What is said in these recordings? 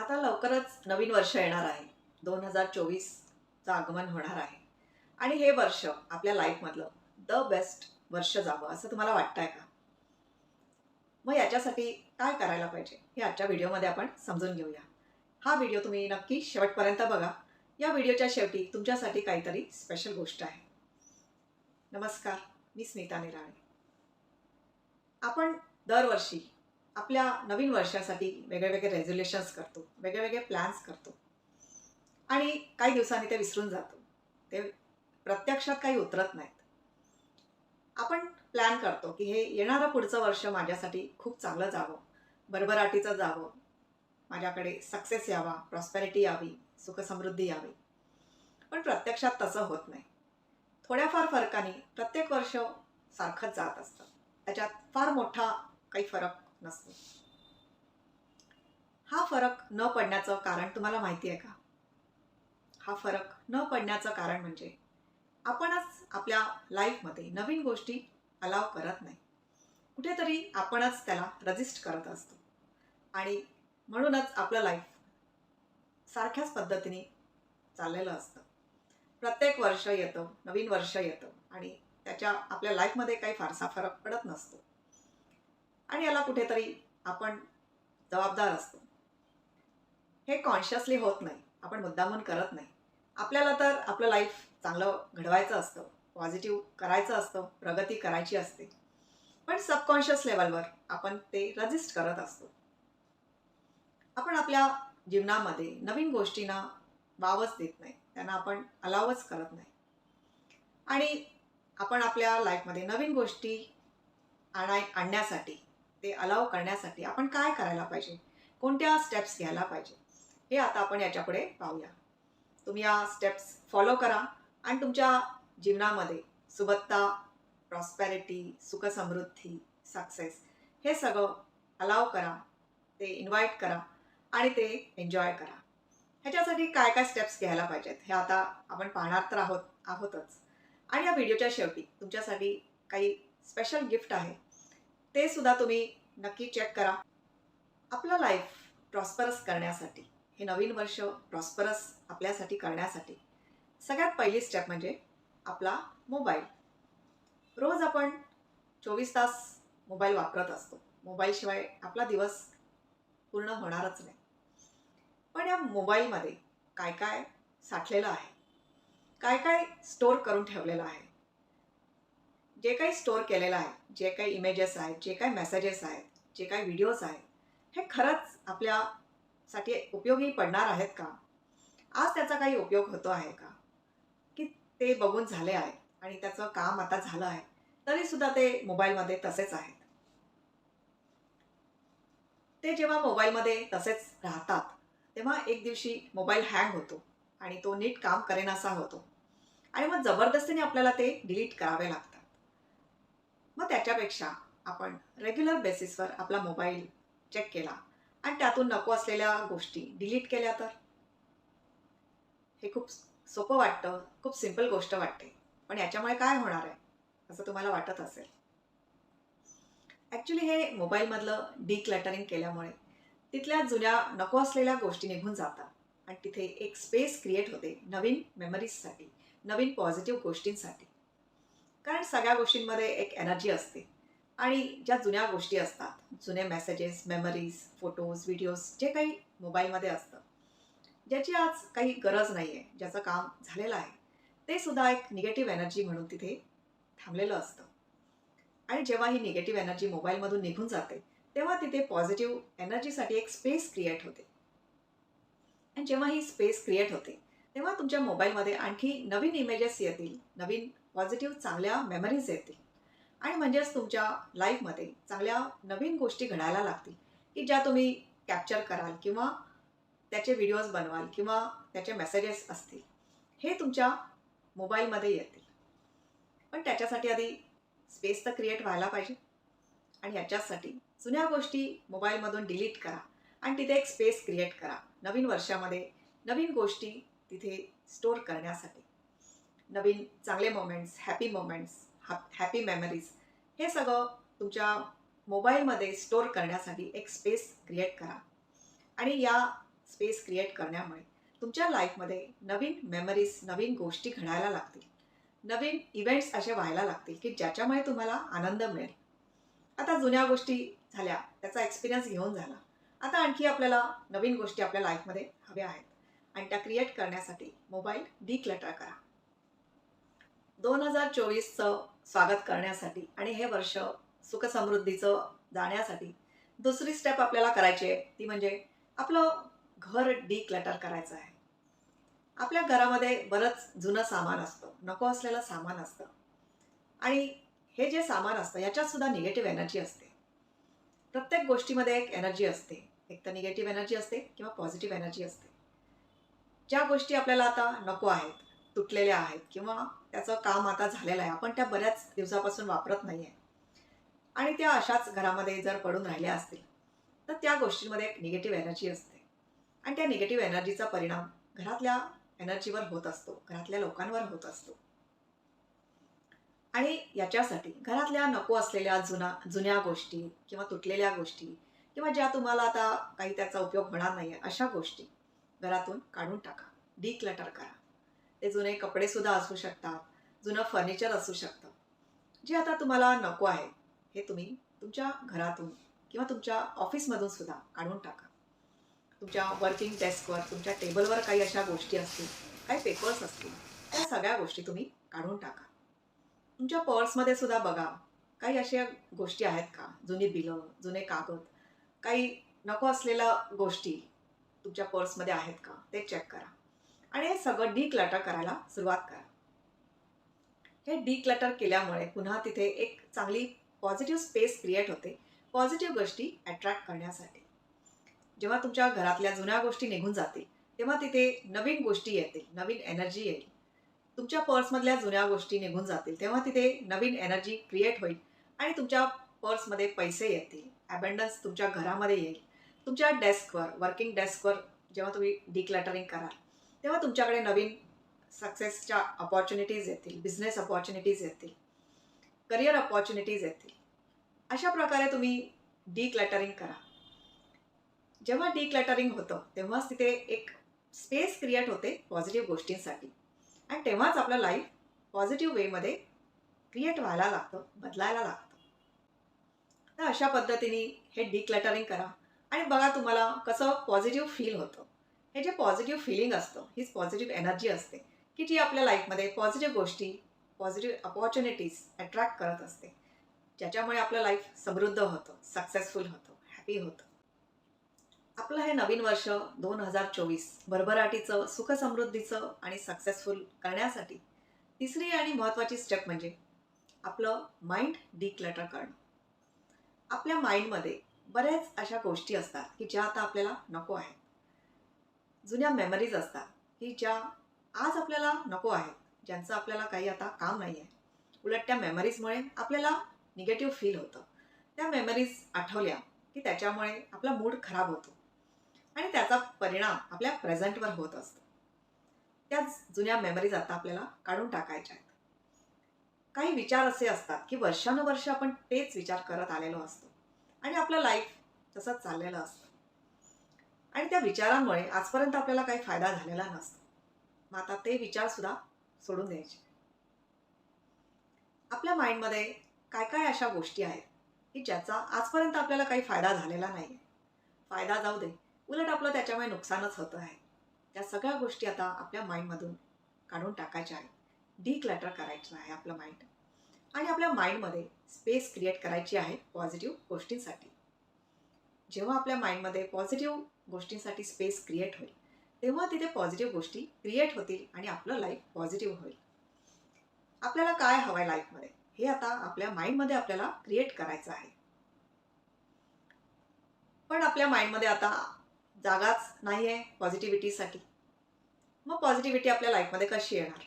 आता लवकरच नवीन वर्ष येणार आहे. दोन हजार चोवीसचं आगमन होणार आहे. आणि हे वर्ष आपल्या लाईफमधलं द बेस्ट वर्ष जावं असं तुम्हाला वाटतंय का? मग याच्यासाठी काय करायला पाहिजे हे आजच्या व्हिडिओमध्ये आपण समजून घेऊया. हा व्हिडिओ तुम्ही नक्की शेवटपर्यंत बघा. या व्हिडिओच्या शेवटी तुमच्यासाठी काहीतरी स्पेशल गोष्ट आहे. नमस्कार मी स्मिता निराळे. आपण दरवर्षी आपल्या नवीन वर्षासाठी वेगळे वेगळे रेझोल्युशन्स करतो वेगळे वेगळे प्लॅन्स करतो. आणि काही दिवसांनी ते विसरून जातो. ते प्रत्यक्षात काही उतरत नाहीत. आपण प्लॅन करतो की हे येणारं पुढचं वर्ष माझ्यासाठी खूप चांगलं जावं. भरभराटीचं जावं. माझ्याकडे सक्सेस यावा प्रॉस्पेरिटी यावी सुखसमृद्धी यावी. पण प्रत्यक्षात तसं होत नाही. थोड्याफार फरकाने प्रत्येक वर्ष सारखंच जात असतं. त्याच्यात फार मोठा काही फरक नसतो. हा फरक न पडण्याचं कारण तुम्हाला माहिती आहे का? हा फरक न पडण्याचं कारण म्हणजे आपणच आपल्या लाईफमध्ये नवीन गोष्टी अलाव करत नाही. कुठेतरी आपणच त्याला रजिस्ट करत असतो. आणि म्हणूनच आपलं लाईफ सारख्याच पद्धतीने चाललेलं असतं. प्रत्येक वर्ष येतं नवीन वर्ष येतं आणि त्याच्या आपल्या लाईफमध्ये काही फारसा फरक पडत नसतो. आणि याला कुठेतरी आपण जबाबदार असतो. हे कॉन्शियसली होत नाही. आपण मुद्दामून करत नाही. आपल्याला तर आपलं लाईफ चांगलं घडवायचं असतं. पॉझिटिव्ह करायचं असतं. प्रगती करायची असते. पण सबकॉन्शियस लेवलवर आपण ते रजिस्ट करत असतो. आपण आपल्या जीवनामध्ये नवीन गोष्टींना वावच देत नाही. त्यांना आपण अलावच करत नाही. आणि आपण आपल्या लाईफमध्ये नवीन गोष्टी आणाय आणण्यासाठी ते अलाव करण्यासाठी आपण काय करायला पाहिजे? कोणत्या स्टेप्स घ्यायला पाहिजे? हे आता आपण याच्यापुढे पाहूया. तुम्ही या स्टेप्स फॉलो करा आणि तुमच्या जीवनामध्ये सुबत्ता प्रॉस्पॅरिटी सुखसमृद्धी सक्सेस हे सगळं अलाव करा ते इन्व्हाइट करा आणि ते एन्जॉय करा. ह्याच्यासाठी काय काय स्टेप्स घ्यायला पाहिजेत हे आता आपण पाहणार तर आहोत आहोतच. आणि या व्हिडिओच्या शेवटी तुमच्यासाठी काही स्पेशल गिफ्ट आहे. ते सुद्धा तुम्ही नक्की चेक करा. आपलं लाईफ प्रॉस्परस करण्यासाठी हे नवीन वर्ष प्रॉस्परस आपल्यासाठी करण्यासाठी सगळ्यात पहिली स्टेप म्हणजे आपला मोबाईल रोज आपण चोवीस तास मोबाईल वापरत असतो. मोबाईलशिवाय आपला दिवस पूर्ण होणारच नाही. पण या मोबाईलमध्ये काय काय साठलेलं आहे? काय काय स्टोअर करून ठेवलेलं आहे? जे काही स्टोअर केलेलं आहे जे काही इमेजेस आहेत जे काही मेसेजेस आहेत जे काही व्हिडिओज आहेत हे खरंच आपल्यासाठी उपयोगी पडणार आहेत का? आज त्याचा काही उपयोग होतो आहे का? की ते बघून झाले आहे आणि त्याचं काम आता झालं आहे तरीसुद्धा ते मोबाईलमध्ये तसेच आहेत. ते जेव्हा मोबाईलमध्ये तसेच राहतात तेव्हा एक दिवशी मोबाईल हँग होतो आणि तो नीट काम करेनासा होतो. आणि मग जबरदस्तीने आपल्याला ते डिलीट करावे लागतात. मग त्याच्यापेक्षा आपण रेग्युलर बेसिसवर आपला मोबाईल चेक केला. आणि त्यातून नको असलेल्या गोष्टी डिलीट केल्या तर? हे खूप सोपं वाटतं खूप सिंपल गोष्ट वाटते. पण याच्यामुळे काय होणार आहे? असं तुम्हाला वाटत असेल. ॲक्च्युली हे मोबाईलमधलं डिक्लॅटरिंग केल्यामुळे तिथल्या जुन्या नको असलेल्या गोष्टी निघून जातात. आणि तिथे एक स्पेस क्रिएट होते नवीन मेमरीजसाठी नवीन पॉझिटिव्ह गोष्टींसाठी. कारण सगळ्या गोष्टींमध्ये एक एनर्जी असते. आणि ज्या जुन्या गोष्टी असतात जुने मेसेजेस मेमरीज फोटोज व्हिडिओज जे काही मोबाईलमध्ये असतं ज्याची आज काही गरज नाही आहे ज्याचं काम झालेलं आहे ते सुद्धा एक निगेटिव्ह एनर्जी म्हणून तिथे थांबलेलं असतं. आणि जेव्हा ही निगेटिव्ह एनर्जी मोबाईलमधून निघून जाते तेव्हा तिथे पॉझिटिव्ह एनर्जीसाठी एक स्पेस क्रिएट होते. आणि जेव्हा ही स्पेस क्रिएट होते तेव्हा तुमच्या मोबाईलमध्ये आणखी नवीन इमेजेस येतील नवीन पॉझिटिव्ह चांगल्या मेमरीज येतील. आणि म्हणजेच तुमच्या लाईफमध्ये चांगल्या नवीन गोष्टी घडायला लागतील की ज्या तुम्ही कॅप्चर कराल किंवा त्याचे व्हिडिओज बनवाल किंवा त्याचे मेसेजेस असतील हे तुमच्या मोबाईलमध्ये येतील. पण त्याच्यासाठी आधी स्पेस तर क्रिएट व्हायला पाहिजे. आणि याच्यासाठी जुन्या गोष्टी मोबाईलमधून डिलीट करा आणि तिथे एक स्पेस क्रिएट करा. नवीन वर्षामध्ये नवीन गोष्टी तिथे स्टोअर करण्यासाठी. नवीन चांगले मोमेंट्स हॅपी मोमेंट्स हा हॅपी मेमरीज हे सगळं तुमच्या मोबाईलमध्ये स्टोअर करण्यासाठी एक स्पेस क्रिएट करा. आणि या स्पेस क्रिएट करण्यामुळे तुमच्या लाईफमध्ये नवीन मेमरीज नवीन गोष्टी घडायला लागतील. नवीन इव्हेंट्स असे व्हायला लागतील की ज्याच्यामुळे तुम्हाला आनंद मिळेल. आता जुन्या गोष्टी झाल्या त्याचा एक्सपिरियन्स घेऊन झाला. आता आणखी आपल्याला नवीन गोष्टी आपल्या लाईफमध्ये हव्या आहेत. आणि त्या क्रिएट करण्यासाठी मोबाईल डिक्लटर करा. दोन हजार चोवीसचं स्वागत करण्यासाठी आणि हे वर्ष सुखसमृद्धीचं जाण्यासाठी दुसरी स्टेप आपल्याला करायची आहे. ती म्हणजे आपलं घर डिक्लटर करायचं आहे. आपल्या घरामध्ये बरंच जुनं सामान असतं. नको असलेलं सामान असतं. आणि हे जे सामान असतं याच्यातसुद्धा निगेटिव्ह एनर्जी असते. प्रत्येक गोष्टीमध्ये एक एनर्जी असते. एक तर निगेटिव्ह एनर्जी असते किंवा पॉझिटिव्ह एनर्जी असते. ज्या गोष्टी आपल्याला आता नको आहेत तुटलेल्या आहेत किंवा त्याचं काम आता झालेलं आहे. आपण त्या बऱ्याच दिवसापासून वापरत नाही आहे. आणि त्या अशाच घरामध्ये जर पडून राहिल्या असतील तर त्या गोष्टींमध्ये एक निगेटिव्ह एनर्जी असते. आणि त्या निगेटिव्ह एनर्जीचा परिणाम घरातल्या एनर्जीवर होत असतो घरातल्या लोकांवर होत असतो. आणि याच्यासाठी घरातल्या नको असलेल्या जुना जुन्या गोष्टी किंवा तुटलेल्या गोष्टी किंवा ज्या तुम्हाला आता काही त्याचा उपयोग होणार नाही आहे अशा गोष्टी घरातून काढून टाका. डिक्लटर करा. ते जुने कपडे सुद्धा असू शकतात जुनं फर्निचर असू शकतं. जे आता तुम्हाला नको आहे हे तुम्ही तुमच्या घरातून किंवा तुमच्या ऑफिसमधून सुद्धा काढून टाका. तुमच्या वर्किंग डेस्कवर तुमच्या टेबलवर काही अशा गोष्टी असतील काही पेपर्स असतील त्या सगळ्या गोष्टी तुम्ही काढून टाका. तुमच्या पर्समध्ये सुद्धा बघा काही अशा गोष्टी आहेत का? जुनी बिलं जुने कागद काही नको असलेल्या गोष्टी तुमच्या पर्समध्ये आहेत का? ते चेक करा. आणि हे सगळं डिक्लटर करायला सुरुवात करा. हे डिक्लटर केल्यामुळे पुन्हा तिथे एक चांगली पॉझिटिव्ह स्पेस क्रिएट होते. पॉझिटिव्ह गोष्टी अट्रॅक्ट करण्यासाठी. जेव्हा तुमच्या घरातल्या जुन्या गोष्टी निघून जातील तेव्हा तिथे नवीन गोष्टी येतील नवीन एनर्जी येईल. तुमच्या पर्समधल्या जुन्या गोष्टी निघून जातील तेव्हा तिथे नवीन एनर्जी क्रिएट होईल आणि तुमच्या पर्समध्ये पैसे येतील. ॲबंडन्स तुमच्या घरामध्ये येईल. तुमच्या डेस्कवर वर्किंग डेस्कवर जेव्हा तुम्ही डिक्लटरिंग कराल तेव्हा तुमच्याकडे नवीन सक्सेसच्या अपॉर्च्युनिटीज येतील बिझनेस अपॉर्च्युनिटीज येतील करिअर अपॉर्च्युनिटीज येतील. अशा प्रकारे तुम्ही डिक्लटरिंग करा. जेव्हा डिक्लटरिंग होतं तेव्हाच तिथे एक स्पेस क्रिएट होते पॉझिटिव्ह गोष्टींसाठी. आणि तेव्हाच आपलं लाईफ पॉझिटिव्ह वेमध्ये क्रिएट व्हायला लागतं बदलायला लागतं. तर अशा पद्धतीने हे डिक्लटरिंग करा. आणि बघा तुम्हाला कसं पॉझिटिव्ह फील होतं. हे जे पॉझिटिव्ह फिलिंग असतं हीच पॉझिटिव्ह एनर्जी असते की जी आपल्या लाईफमध्ये पॉझिटिव्ह गोष्टी पॉझिटिव्ह अपॉर्च्युनिटीज अट्रॅक्ट करत असते. ज्याच्यामुळे आपलं लाईफ समृद्ध होतं सक्सेसफुल होतं हॅपी होतं. आपलं हे नवीन वर्ष दोन हजार चोवीस भरभराटीचं सुखसमृद्धीचं आणि सक्सेसफुल करण्यासाठी तिसरी आणि महत्त्वाची स्टेप म्हणजे आपलं माइंड डिक्लटर करणं. आपल्या माइंडमध्ये बऱ्याच अशा गोष्टी असतात की ज्या आता आपल्याला नको आहेत. जुन्या मेमरीज असतात की ज्या आज आपल्याला नको आहेत ज्यांचं आपल्याला काही आता काम नाही आहे उलट त्या मेमरीजमुळे आपल्याला निगेटिव्ह फील होतं. त्या मेमरीज आठवल्या की त्याच्यामुळे आपला मूड खराब होतो. आणि त्याचा परिणाम आपल्या प्रेझेंटवर होत असतो. त्याच जुन्या मेमरीज आता आपल्याला काढून टाकायच्या आहेत. काही विचार असे असतात की वर्षानुवर्ष आपण तेच विचार करत आलेलो असतो. आणि आपलं लाईफ तसंच चाललेलं असतं. आणि त्या विचारांमुळे आजपर्यंत आपल्याला काही फायदा झालेला नसतो. मग आता ते विचारसुद्धा सोडून द्यायचे. आपल्या माइंडमध्ये काय काय अशा गोष्टी आहेत की ज्याचा आजपर्यंत आपल्याला काही फायदा झालेला नाही आहे फायदा जाऊ दे. उलट आपलं त्याच्यामुळे नुकसानच होतं आहे. त्या सगळ्या गोष्टी आता आपल्या माइंडमधून काढून टाकायच्या आहेत. डिक्लॅटर करायचं आहे आपलं माइंड. आणि आपल्या माइंडमध्ये स्पेस क्रिएट करायची आहे पॉझिटिव्ह गोष्टींसाठी. जेव्हा आपल्या माइंडमध्ये पॉझिटिव्ह गोष्टींसाठी स्पेस क्रिएट होईल. तेव्हा तिथे पॉझिटिव्ह गोष्टी क्रिएट होतील आणि आपलं लाईफ पॉझिटिव्ह होईल. आपल्याला काय हवं आहे लाईफमध्ये हे आता आपल्या माइंडमध्ये आपल्याला क्रिएट करायचं आहे. पण आपल्या माइंडमध्ये आता जागाच नाही आहे पॉझिटिव्हिटीसाठी मग पॉझिटिव्हिटी आपल्या लाईफमध्ये कशी येणार?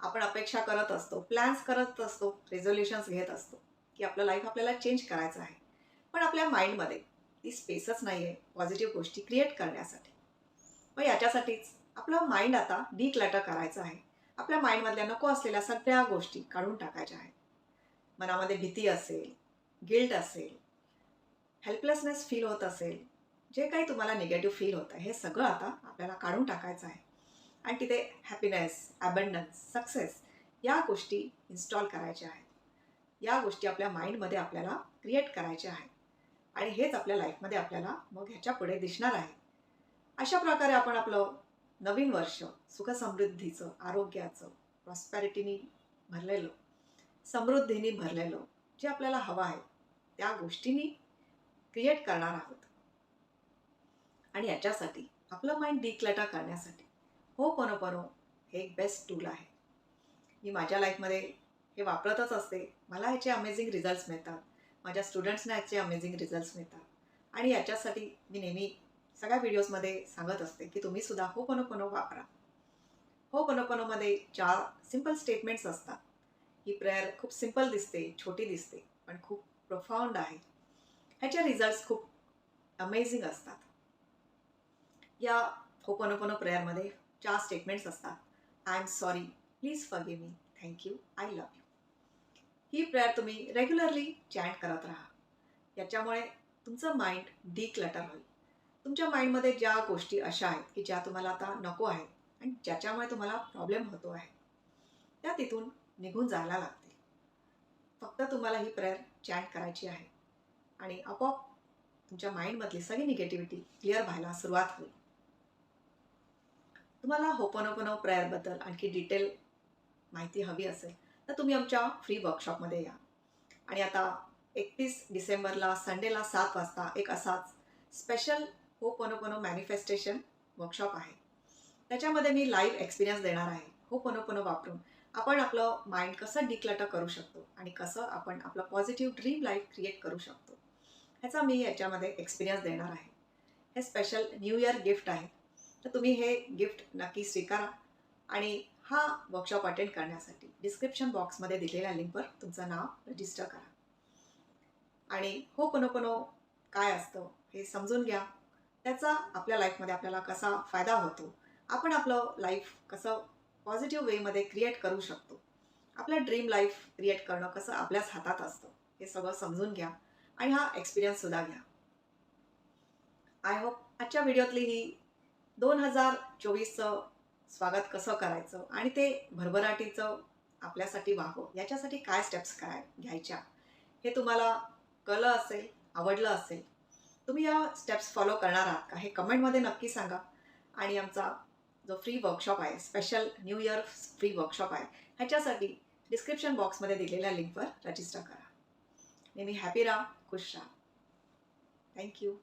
आपण अपेक्षा करत असतो प्लॅन्स करत असतो रेझोल्युशन्स घेत असतो की आपलं लाईफ आपल्याला चेंज करायचं आहे. पण आपल्या माइंडमध्ये ती स्पेसच नाही आहे पॉझिटिव्ह गोष्टी क्रिएट करण्यासाठी. मग याच्यासाठीच आपलं माइंड आता डिक्लॅटर करायचं आहे. आपल्या माइंडमधल्या नको असलेल्या सगळ्या गोष्टी काढून टाकायच्या आहेत. मनामध्ये भीती असेल गिल्ट असेल हेल्पलेसनेस फील होत असेल जे काही तुम्हाला निगेटिव्ह फील होतं हे सगळं आता आपल्याला काढून टाकायचं आहे. आणि तिथे हॅपीनेस ॲबंडन्स सक्सेस या गोष्टी इन्स्टॉल करायच्या आहेत. या गोष्टी आपल्या माइंडमध्ये आपल्याला क्रिएट करायच्या आहेत. आणि हेच आपल्या लाईफमध्ये आपल्याला मग ह्याच्या पुढे दिसणार आहे. अशा प्रकारे आपण आपलं नवीन वर्ष सुखसमृद्धीचं आरोग्याचं प्रॉस्पॅरिटीनी भरलेलं समृद्धीने भरलेलं जे आपल्याला हवं आहे त्या गोष्टींनी क्रिएट करणार आहोत. आणि याच्यासाठी आपलं माइंड डिक्लटा करण्यासाठी हो पनो हे एक बेस्ट टूल आहे. मी माझ्या लाईफमध्ये हे वापरतच असते. मला ह्याचे अमेझिंग रिझल्ट्स मिळतात. माझ्या स्टुडंट्सना याचे अमेझिंग रिझल्ट्स मिळतात. आणि याच्यासाठी मी नेहमी सगळ्या व्हिडिओजमध्ये सांगत असते की तुम्ही सुद्धा हो पनो वापरा. हो पनो पनोमध्ये चार सिंपल स्टेटमेंट्स असतात ही प्रेयर खूप सिंपल दिसते छोटी दिसते पण खूप प्रोफाऊंड आहे. ह्याचे रिझल्ट्स खूप अमेझिंग असतात. या होपनोपनो प्रेयरमध्ये चार स्टेटमेंट्स असतात I am sorry please for me thank you I love you he prayer तुम्ही रेग्युलरली चॅट करत राहा. याच्यामुळे तुमचं माइंड डिक्लटर होईल. तुमच्या माइंडमध्ये ज्या गोष्टी अशा आहेत की ज्या तुम्हाला आता नको आहेत आणि ज्याच्यामुळे तुम्हाला प्रॉब्लेम होतो आहे त्या तिथून निघून जायला लागते. फक्त तुम्हाला ही प्रेयर चॅट करायची आहे आणि आपोआप तुमच्या माइंडमधली सगळी निगेटिव्हिटी क्लिअर व्हायला सुरुवात होईल. तुम्हाला होपनोपनो प्रेयरबद्दल आणखी डिटेल माहिती हवी असेल तर तुम्ही आमच्या फ्री वर्कशॉपमध्ये या. आणि आता एकतीस डिसेंबरला संडेला सात वाजता एक असाच स्पेशल हो होपनोपनो मॅनिफेस्टेशन वर्कशॉप आहे. त्याच्यामध्ये मी लाईव्ह एक्सपिरियन्स देणार आहे. हो होपनोपनो वापरून आपण आपलं माइंड कसं डिक्लटर करू शकतो आणि कसं आपण आपलं पॉझिटिव्ह ड्रीम लाईफ क्रिएट करू शकतो. ह्याचा मी याच्यामध्ये एक्सपिरियन्स देणार आहे. हे स्पेशल न्यू इयर गिफ्ट आहे. तर तुम्ही हे गिफ्ट नक्की स्वीकारा. आणि हा वर्कशॉप अटेंड करण्यासाठी डिस्क्रिप्शन बॉक्समध्ये दिलेल्या लिंकवर तुमचं नाव रजिस्टर करा. आणि हो पनो कोणो काय असतं हे समजून घ्या. त्याचा आपल्या लाईफमध्ये आपल्याला कसा फायदा होतो आपण आपलं लाईफ कसं पॉझिटिव्ह वेमध्ये क्रिएट करू शकतो आपलं ड्रीम लाईफ क्रिएट करणं कसं आपल्याच हातात असतं हे सगळं समजून घ्या आणि हा एक्सपिरियन्ससुद्धा घ्या. आय होप आजच्या व्हिडिओतली ही दोन हजार चोवीसचं स्वागत कसं करायचं आणि ते भरभराटीचं आपल्यासाठी व्हावं याच्यासाठी काय स्टेप्स काय घ्यायच्या हे तुम्हाला कळलं असेल आवडलं असेल तुम्ही या स्टेप्स फॉलो करणार आहात का हे कमेंटमध्ये नक्की सांगा. आणि आमचा जो फ्री वर्कशॉप आहे special new year free workshop आहे ह्याच्यासाठी डिस्क्रिप्शन बॉक्समध्ये दिलेल्या लिंकवर रजिस्टर करा. नेहमी हॅपी राहा खुश राहा. थँक्यू